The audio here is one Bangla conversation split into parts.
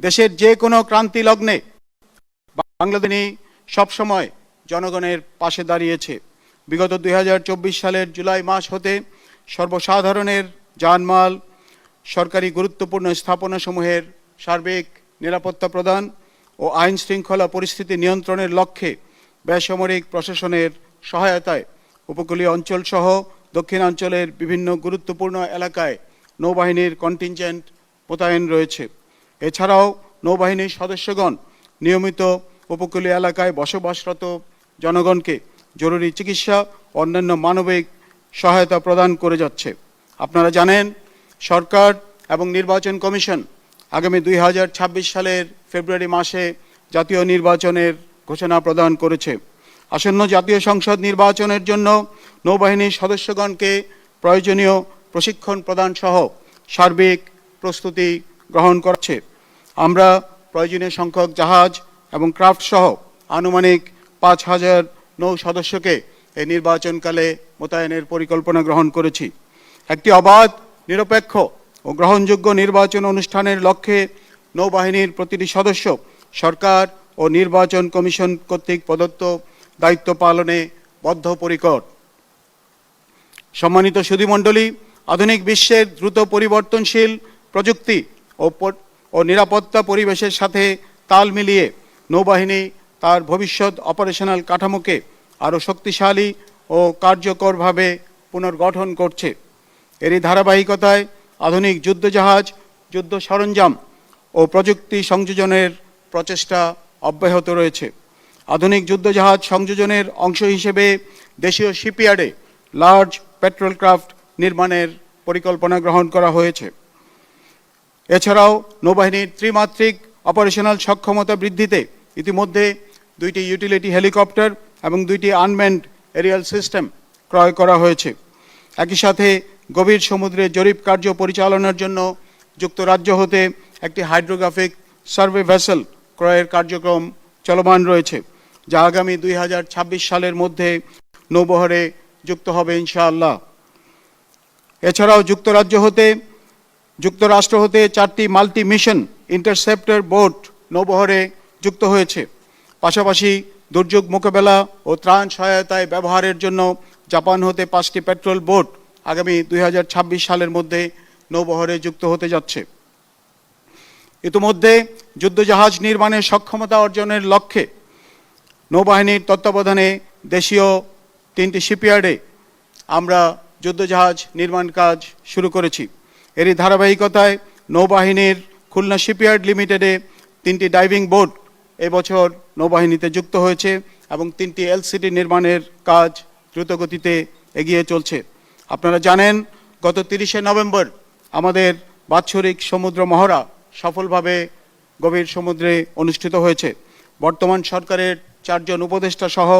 দেশের যে কোনো ক্রান্তি লগ্নে বাংলাদেশী সবসময় জনগণের পাশে দাঁড়িয়েছে। বিগত দুই হাজার চব্বিশ সালের জুলাই মাস হতে সর্বসাধারণের জানমাল, সরকারি গুরুত্বপূর্ণ স্থাপনাসমূহের সার্বিক নিরাপত্তা প্রদান ও আইন শৃঙ্খলা পরিস্থিতি নিয়ন্ত্রণের লক্ষ্যে বেসামরিক প্রশাসনের সহায়তায় উপকূলীয় অঞ্চল সহ দক্ষিণাঞ্চলের বিভিন্ন গুরুত্বপূর্ণ এলাকায় নৌবাহিনীর কন্টিনজেন্ট মোতায়েন রয়েছে। এছাড়াও নৌবাহিনীর সদস্যগণ নিয়মিত উপকূলীয় এলাকায় বসবাসরত জনগণকে জরুরি চিকিৎসা অন্যান্য মানবিক সহায়তা প্রদান করে যাচ্ছে। আপনারা জানেন, সরকার এবং নির্বাচন কমিশন আগামী দুই হাজার ছাব্বিশ সালের ফেব্রুয়ারি মাসে জাতীয় নির্বাচনের ঘোষণা প্রদান করেছে। আসন্ন জাতীয় সংসদ নির্বাচনের জন্য নৌবাহিনীর সদস্যগণকে প্রয়োজনীয় প্রশিক্ষণ প্রদান সহ সার্বিক প্রস্তুতি গ্রহণ করছে আমরা প্রয়োজনীয় সংখ্যক জাহাজ এবং ক্রাফট সহ আনুমানিক পাঁচ হাজার নৌ সদস্যকে এই নির্বাচনকালে মোতায়েনের পরিকল্পনা গ্রহণ করেছি। একটি অবাধ, নিরপেক্ষ ও গ্রহণযোগ্য নির্বাচন অনুষ্ঠানের লক্ষ্যে নৌবাহিনীর প্রতিটি সদস্য সরকার ও নির্বাচন কমিশন কর্তৃক প্রদত্ত দায়িত্ব পালনে বদ্ধপরিকর। সম্মানিত সুধীমণ্ডলী, আধুনিক বিশ্বের দ্রুত পরিবর্তনশীল প্রযুক্তি ও ও নিরাপত্তা পরিবেশের সাথে তাল মিলিয়ে নৌবাহিনী তার ভবিষ্যৎ অপারেশনাল কাঠামোকে আরও শক্তিশালী ও কার্যকরভাবে পুনর্গঠন করছে। এরই ধারাবাহিকতায় আধুনিক যুদ্ধজাহাজ, যুদ্ধ সরঞ্জাম ও প্রযুক্তি সংযোজনের প্রচেষ্টা অব্যাহত রয়েছে। আধুনিক যুদ্ধজাহাজ সংযোজনের অংশ হিসেবে দেশীয় শিপইয়ার্ডে লার্জ পেট্রোল ক্রাফট নির্মাণের পরিকল্পনা গ্রহণ করা হয়েছে। এছাড়াও নৌবাহিনীর ত্রিমাত্রিক অপারেশনাল সক্ষমতা বৃদ্ধিতে ইতিমধ্যে দুইটি ইউটিলিটি হেলিকপ্টার এবং দুইটি আনম্যান্ড এরিয়াল সিস্টেম ক্রয় করা হয়েছে। একই সাথে গভীর সমুদ্রে জরিপ কার্য পরিচালনার জন্য যুক্তরাজ্য হতে একটি হাইড্রোগ্রাফিক সার্ভে ভেসেল ক্রয়ের কার্যক্রম চলমান রয়েছে, যা আগামী দুই হাজার ছাব্বিশ সালের মধ্যে নৌবহরে যুক্ত হবে ইনশাআল্লাহ। এছাড়াও যুক্তরাজ্য হতে যুক্তরাষ্ট্র হতে চারটি মাল্টি মিশন ইন্টারসেপ্টর বোট নৌবহরে যুক্ত হয়েছে। পাশাপাশি দুর্যোগ মোকাবেলা ও ত্রাণ সহায়তায় ব্যবহারের জন্য জাপান হতে পাঁচটি পেট্রোল বোট আগামী দুই হাজার ছাব্বিশ সালের মধ্যে নৌবহরে যুক্ত হতে যাচ্ছে। ইতিমধ্যে যুদ্ধজাহাজ নির্মাণের সক্ষমতা অর্জনের লক্ষ্যে নৌবাহিনীর তত্ত্বাবধানে দেশীয় তিনটি শিপইয়ার্ডে আমরা যুদ্ধজাহাজ নির্মাণ কাজ শুরু করেছি। এরই ধারাবাহিকতায় নৌবাহিনীর খুলনা শিপইয়ার্ড লিমিটেডে তিনটি ডাইভিং বোট এবছর নৌবাহিনীতে যুক্ত হয়েছে এবং তিনটি এলসিডি নির্মাণের কাজ দ্রুতগতিতে এগিয়ে চলছে। আপনারা জানেন, গত তিরিশে নভেম্বর আমাদের বাৎসরিক সমুদ্র মহড়া সফলভাবে গভীর সমুদ্রে অনুষ্ঠিত হয়েছে। বর্তমান সরকারের চারজন উপদেষ্টা সহ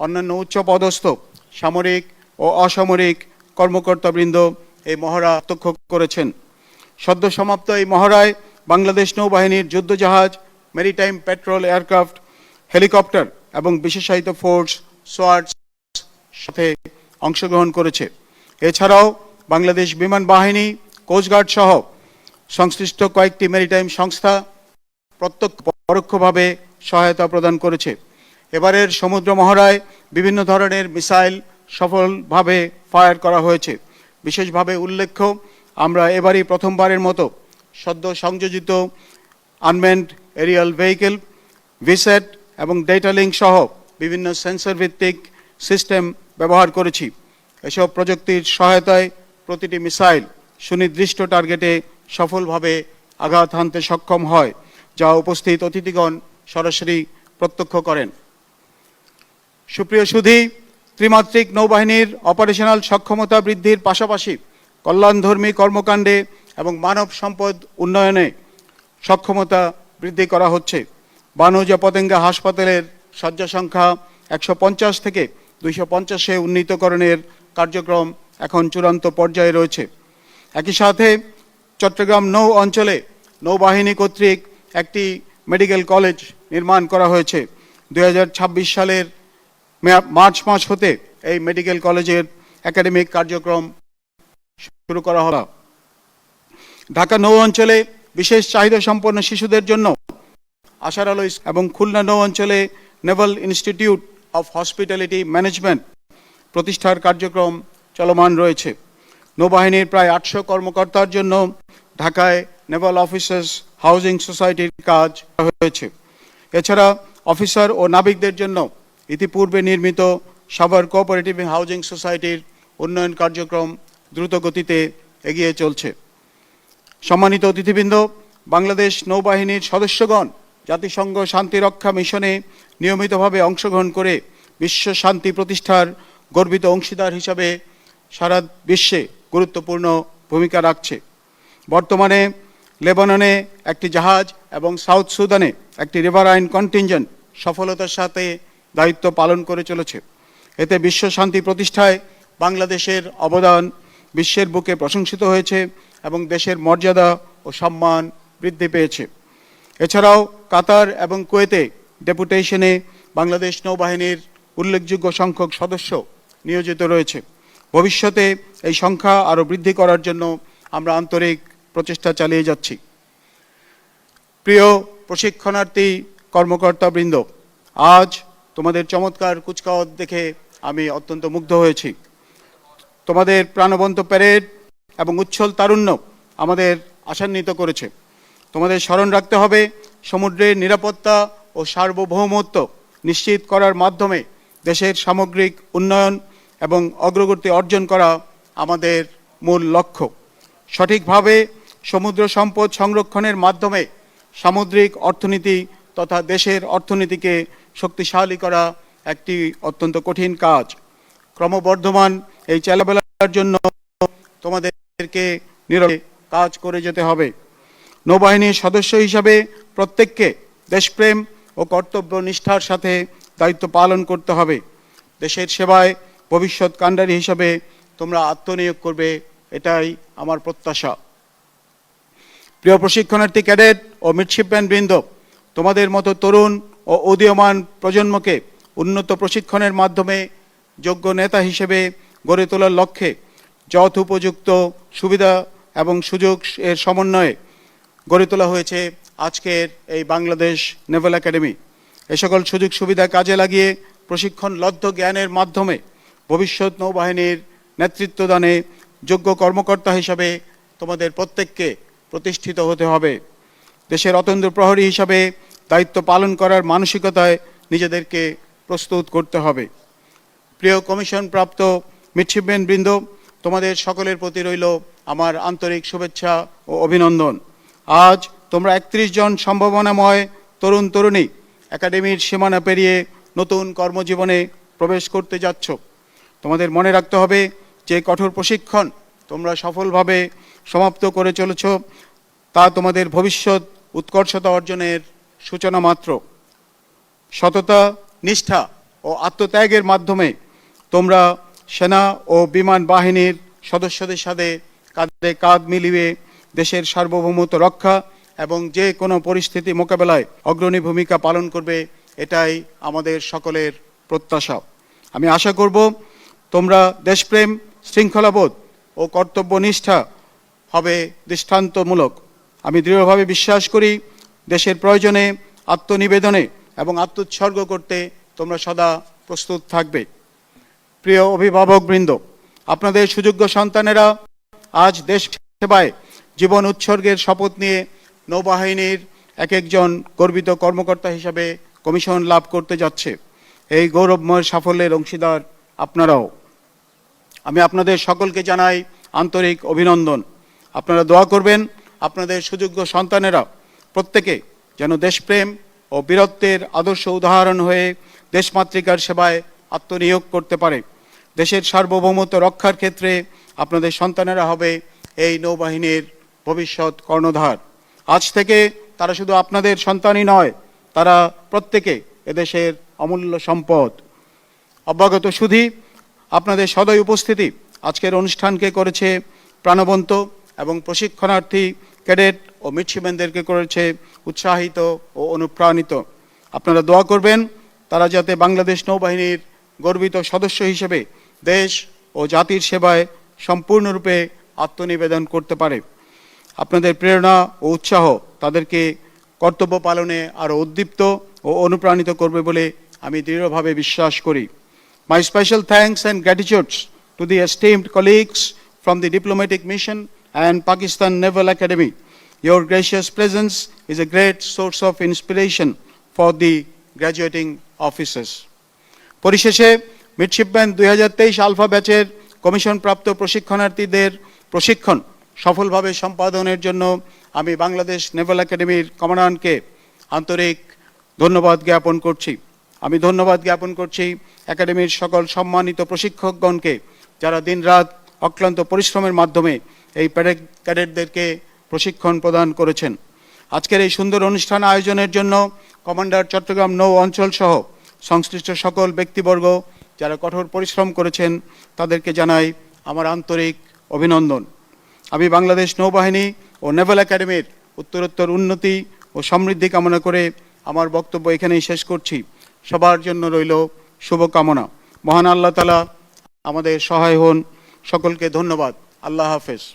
অন্যান্য উচ্চপদস্থ, সামরিক ও অসামরিক কর্মকর্তাবৃন্দ এই মহড়া প্রত্যক্ষ করেছেন। সদ্য সমাপ্ত এই মহড়ায় বাংলাদেশ নৌবাহিনীর যুদ্ধজাহাজ, মেরিটাইম পেট্রোল এয়ারক্রাফট, হেলিকপ্টার এবং বিশেষায়িত ফোর্স, সোয়ার্ডস সাথে অংশগ্রহণ করেছে। এছাড়াও বাংলাদেশ বিমান বাহিনী কোস্টগার্ড সহ সংশ্লিষ্ট কয়েকটি মেরিটাইম সংস্থা প্রত্যক্ষ পরোক্ষভাবে সহায়তা প্রদান করেছে। এবারের সমুদ্র মহড়ায় বিভিন্ন ধরনের মিসাইল সফলভাবে ফায়ার করা হয়েছে। বিশেষভাবে উল্লেখ্য, আমরা এবারই প্রথমবারের মতো সদ্য সংযোজিত আনম্যান্ড এরিয়াল ভেহিকেল ভিসেট এবং ডেটা লিঙ্ক সহ বিভিন্ন সেন্সর ভিত্তিক সিস্টেম ব্যবহার করেছি। এসব প্রযুক্তির সহায়তায় প্রতিটি মিসাইল সুনির্দিষ্ট টার্গেটে সফলভাবে আঘাত হানতে সক্ষম হয়, যা উপস্থিত অতিথিগণ সরাসরি প্রত্যক্ষ করেন। সুপ্রিয় সুধী ত্রিমাত্রিক নৌবাহিনীর অপারেশনাল সক্ষমতা বৃদ্ধির পাশাপাশি কল্যাণধর্মী কর্মকাণ্ডে এবং মানব সম্পদ উন্নয়নে সক্ষমতা বৃদ্ধি করা হচ্ছে। বানুজা পতেঙ্গা হাসপাতালের শয্যা সংখ্যা একশো পঞ্চাশ থেকে দুইশো পঞ্চাশে উন্নীতকরণের কার্যক্রম এখন চূড়ান্ত পর্যায়ে রয়েছে। একই সাথে চট্টগ্রাম নৌ অঞ্চলে নৌবাহিনী কর্তৃক একটি মেডিকেল কলেজ নির্মাণ করা হয়েছে। দু হাজার ছাব্বিশ সালের মার্চ মাস হতে এই মেডিকেল কলেজের একাডেমিক কার্যক্রম শুরু করা হলো ঢাকা নৌ অঞ্চলে বিশেষ চাহিদা সম্পন্ন শিশুদের জন্য আশার আলো এবং খুলনা নৌ অঞ্চলে naval institute of hospitality management প্রতিষ্ঠার কার্যক্রম চলমান রয়েছে। নৌবাহিনীর প্রায় আটশো কর্মকর্তার জন্য ঢাকায় নেভাল অফিসার্স হাউজিং সোসাইটির কাজ হয়েছে। এছাড়া অফিসার ও নাবিকদের জন্য ইতিপূর্বে নির্মিত সাভার কোঅপারেটিভ হাউজিং সোসাইটির উন্নয়ন কার্যক্রম দ্রুত গতিতে এগিয়ে চলছে। সম্মানিত অতিথিবৃন্দ, বাংলাদেশ নৌবাহিনীর সদস্যগণ, জাতিসংঘ শান্তিরক্ষা মিশনে নিয়মিতভাবে অংশগ্রহণ করে বিশ্ব শান্তি প্রতিষ্ঠার গর্বিত অংশীদার হিসাবে সারা বিশ্বে গুরুত্বপূর্ণ ভূমিকা রাখছে। বর্তমানে লেবাননে একটি জাহাজ এবং সাউথ সুদানে একটি রিভারাইন কন্টিনজেন্ট সফলতার সাথে দায়িত্ব পালন করে চলেছে। এতে বিশ্ব শান্তি প্রতিষ্ঠায় বাংলাদেশের অবদান বিশ্বের বুকে প্রশংসিত হয়েছে এবং দেশের মর্যাদা ও সম্মান বৃদ্ধি পেয়েছে। এছাড়াও কাতার এবং কুয়েতে ডেপুটেশনে বাংলাদেশ নৌবাহিনীর উল্লেখযোগ্য সংখ্যক সদস্য নিয়োজিত রয়েছে। ভবিষ্যতে এই সংখ্যা আরও বৃদ্ধি করার জন্য আমরা আন্তরিক প্রচেষ্টা চালিয়ে যাচ্ছি। প্রিয় প্রশিক্ষণার্থী, কর্মকর্তাবৃন্দ, আজ তোমাদের চমৎকার কুচকাওয়াত দেখে আমি অত্যন্ত মুগ্ধ হয়েছি। তোমাদের প্রাণবন্ত প্যারেড এবং উচ্ছল তারুণ্য আমাদের আশান্বিত করেছে। তোমাদের স্মরণ রাখতে হবে, সমুদ্রের নিরাপত্তা ও সার্বভৌমত্ব নিশ্চিত করার মাধ্যমে দেশের সামগ্রিক উন্নয়ন এবং অগ্রগতি অর্জন করা আমাদের মূল লক্ষ্য। সঠিকভাবে সমুদ্র সম্পদ সংরক্ষণের মাধ্যমে সামুদ্রিক অর্থনীতি তথা দেশের অর্থনীতিকে শক্তিশালী করা একটি অত্যন্ত কঠিন কাজ। ক্রমবর্ধমান এই চেলাবেলার জন্য তোমাদেরকে নীরবে কাজ করে যেতে হবে। নৌবাহিনীর সদস্য হিসাবে প্রত্যেককে দেশপ্রেম ও কর্তব্য নিষ্ঠার সাথে দায়িত্ব পালন করতে হবে। দেশের সেবায় ভবিষ্যৎ কাণ্ডারী হিসাবে তোমরা আত্মনিয়োগ করবে, এটাই আমার প্রত্যাশা। প্রিয় প্রশিক্ষণার্থী ক্যাডেট ও মিডশিপম্যান বৃন্দ, তোমাদের মতো তরুণ ও উদীয়মান প্রজন্মকে উন্নত প্রশিক্ষণের মাধ্যমে যোগ্য নেতা হিসেবে গড়ে তোলার লক্ষ্যে যথোপযুক্ত সুবিধা এবং সুযোগ এর সমন্বয়ে গড়ে তোলা হয়েছে আজকের এই বাংলাদেশ নেভাল একাডেমি। এ সকল সুযোগ সুবিধা কাজে লাগিয়ে প্রশিক্ষণ লব্ধ জ্ঞানের মাধ্যমে ভবিষ্যৎ নৌবাহিনীর নেতৃত্বদানে যোগ্য কর্মকর্তা হিসাবে তোমাদের প্রত্যেককে প্রতিষ্ঠিত হতে হবে। দেশের অতন্দ্র প্রহরী হিসাবে দায়িত্ব পালন করার মানসিকতায় নিজেদেরকে প্রস্তুত করতে হবে। প্রিয় কমিশন প্রাপ্ত মিডশিপম্যান বৃন্দ, তোমাদের সকলের প্রতি রইল আমার আন্তরিক শুভেচ্ছা ও অভিনন্দন। আজ তোমরা একত্রিশ জন সম্ভাবনাময় তরুণ তরুণী একাডেমির সীমানা পেরিয়ে নতুন কর্মজীবনে প্রবেশ করতে যাচ্ছ। তোমাদের মনে রাখতে হবে যে কঠোর প্রশিক্ষণ তোমরা সফলভাবে সমাপ্ত করে চলেছ, তা তোমাদের ভবিষ্যৎ উৎকর্ষতা অর্জনের সূচনা মাত্র। সততা, নিষ্ঠা ও আত্মত্যাগের মাধ্যমে তোমরা সেনা ও বিমান বাহিনীর সদস্যদের সাথে কাঁধে কাঁধ মিলিয়ে দেশের সার্বভৌমত্ব রক্ষা এবং যে কোনো পরিস্থিতি মোকাবেলায় অগ্রণী ভূমিকা পালন করবে, এটাই আমাদের সকলের প্রত্যাশা। আমি আশা করব তোমরা দেশপ্রেম, শৃঙ্খলাবোধ ও কর্তব্যনিষ্ঠা হবে দৃষ্টান্তমূলক। আমি দৃঢ়ভাবে বিশ্বাস করি দেশের প্রয়োজনে আত্মনিবেদনে এবং আত্মোৎসর্গ করতে তোমরা সদা প্রস্তুত থাকবে। প্রিয় অভিভাবকবৃন্দ, আপনাদের সুযোগ্য সন্তানেরা আজ দেশ সেবায় জীবন উৎসর্গের শপথ নিয়ে নৌবাহিনীর এক একজন গর্বিত কর্মকর্তা হিসাবে কমিশন লাভ করতে যাচ্ছে। এই গৌরবময় সাফল্যের অংশীদার আপনারাও। আমি আপনাদের সকলকে জানাই আন্তরিক অভিনন্দন। আপনারা দোয়া করবেন, আপনাদের সুযোগ্য সন্তানেরা প্রত্যেকে যেন দেশপ্রেম ও বীরত্বের আদর্শ উদাহরণ হয়ে দেশমাতৃকার সেবায় আত্মনিয়োগ করতে পারে। দেশের সার্বভৌমত্ব রক্ষার ক্ষেত্রে আপনাদের সন্তানেরা হবে এই নৌবাহিনীর ভবিষ্যৎ কর্ণধার। আজ থেকে তারা শুধু আপনাদের সন্তানই নয়, তারা প্রত্যেকে এদেশের অমূল্য সম্পদ। অব্যাগত সুধী, আপনাদের সদয় উপস্থিতি আজকের অনুষ্ঠানকে করেছে প্রাণবন্ত এবং প্রশিক্ষণার্থী ক্যাডেট ও মিডশিপম্যানদেরকে করেছে উৎসাহিত ও অনুপ্রাণিত আপনারা দোয়া করবেন, তারা যাতে বাংলাদেশ নৌবাহিনীর গর্বিত সদস্য হিসেবে দেশ ও জাতির সেবায় সম্পূর্ণরূপে আত্মনিবেদন করতে পারে আপনাদের প্রেরণা ও উৎসাহ তাদেরকে কর্তব্য পালনে আরও উদ্দীপ্ত ও অনুপ্রাণিত করবে বলে আমি দৃঢ়ভাবে বিশ্বাস করি My special thanks and gratitudes to the esteemed colleagues from the diplomatic mission and Pakistan Naval Academy. Your gracious presence is a great source of inspiration for the graduating officers. পরিশেষে মিডশিপম্যান দুই হাজার তেইশ আলফা ব্যাচের কমিশনপ্রাপ্ত প্রশিক্ষণার্থীদের প্রশিক্ষণ সফলভাবে সম্পাদনের জন্য আমি বাংলাদেশ নেভাল একাডেমির কমান্ডারকে আন্তরিক ধন্যবাদ জ্ঞাপন করছি আমি ধন্যবাদ জ্ঞাপন করছি একাডেমির সকল সম্মানিত প্রশিক্ষকগণকে যারা দিনরাত অক্লান্ত পরিশ্রমের মাধ্যমে এই প্যারেড ক্যাডেটদেরকে প্রশিক্ষণ প্রদান করেছেন। আজকের এই সুন্দর অনুষ্ঠান আয়োজনের জন্য কমান্ডার চট্টগ্রাম নৌ অঞ্চল সহ সংশ্লিষ্ট সকল ব্যক্তিবর্গ যারা কঠোর পরিশ্রম করেছেন, তাদেরকে জানাই আমার আন্তরিক অভিনন্দন। আমি বাংলাদেশ নৌবাহিনী ও নেভাল একাডেমির উত্তরোত্তর উন্নতি ও সমৃদ্ধি কামনা করে আমার বক্তব্য এখানেই শেষ করছি। সবার জন্য রইল শুভকামনা। মহান আল্লাহ তালা আমাদের সহায় হন। সকলকে ধন্যবাদ। আল্লাহ হাফেজ।